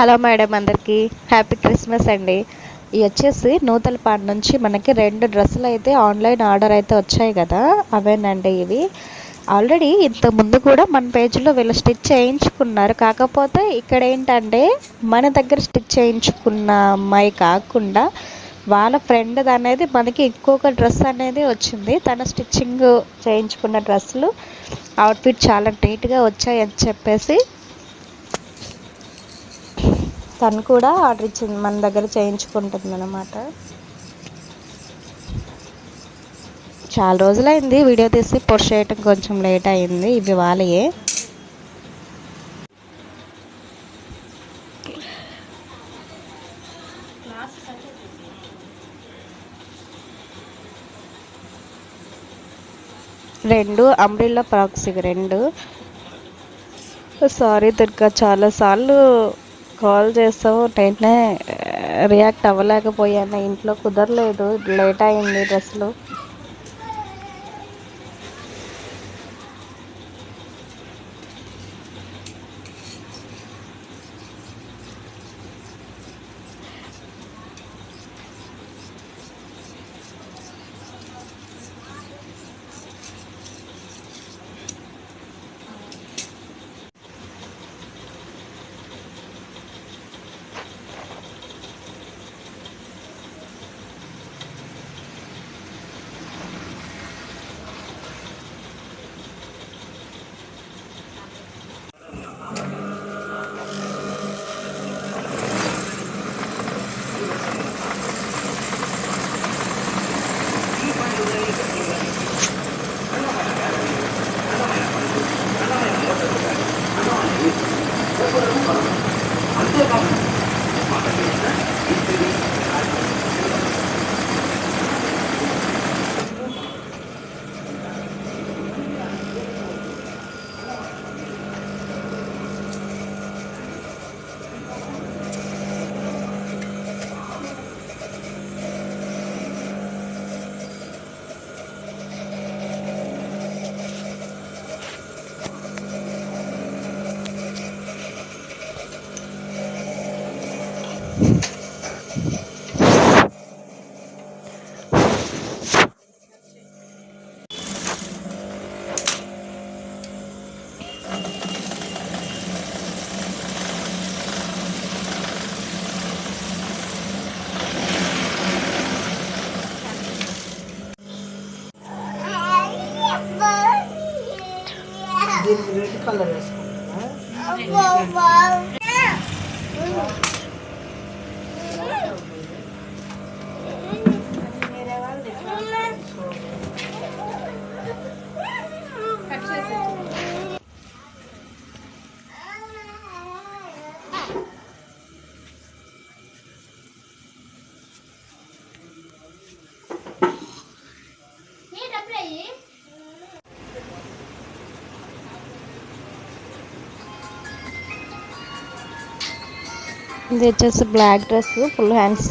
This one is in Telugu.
హలో మేడం అందరికీ. హ్యాపీ క్రిస్మస్ అండి. ఇవి వచ్చేసి నూతలపాడు నుంచి మనకి రెండు డ్రెస్సులు అయితే ఆన్లైన్ ఆర్డర్ అయితే వచ్చాయి కదా. అవేనండి ఇవి. ఆల్రెడీ ఇంత ముందు కూడా మన పేజ్లో వీళ్ళు స్టిచ్ చేయించుకున్నారు. కాకపోతే ఇక్కడ ఏంటంటే మన దగ్గర స్టిచ్ చేయించుకున్న అమ్మాయి కాకుండా వాళ్ళ ఫ్రెండ్ అనేది మనకి ఇంకొక డ్రెస్ అనేది వచ్చింది. తన స్టిచ్చింగ్ చేయించుకున్న డ్రెస్సులు. అవుట్ఫిట్ చాలా నీట్గా వచ్చాయి అని చెప్పేసి తను కూడా ఆర్డర్ ఇచ్చింది మన దగ్గర చేయించుకుంటుంది అనమాట చాలా రోజులైంది వీడియో తీసి పోస్ట్ చేయటం కొంచెం లేట్ అయింది ఇవి వాళ్ళయే. రెండు అంబ్రిల్లా ఫ్రాక్స్ ఇవి రెండు. సారీ దుర్గా చాలాసార్లు కాల్ చేస్తావు నేనే రియాక్ట్ అవ్వలేకపోయాను. ఇంట్లో కుదరలేదు. లేట్ అయింది డ్రెస్సులు. దీనికి రెడ్ కలర్ వేసుకుంటా ఇది వచ్చేసి బ్లాక్ డ్రెస్ ఫుల్ హ్యాండ్స్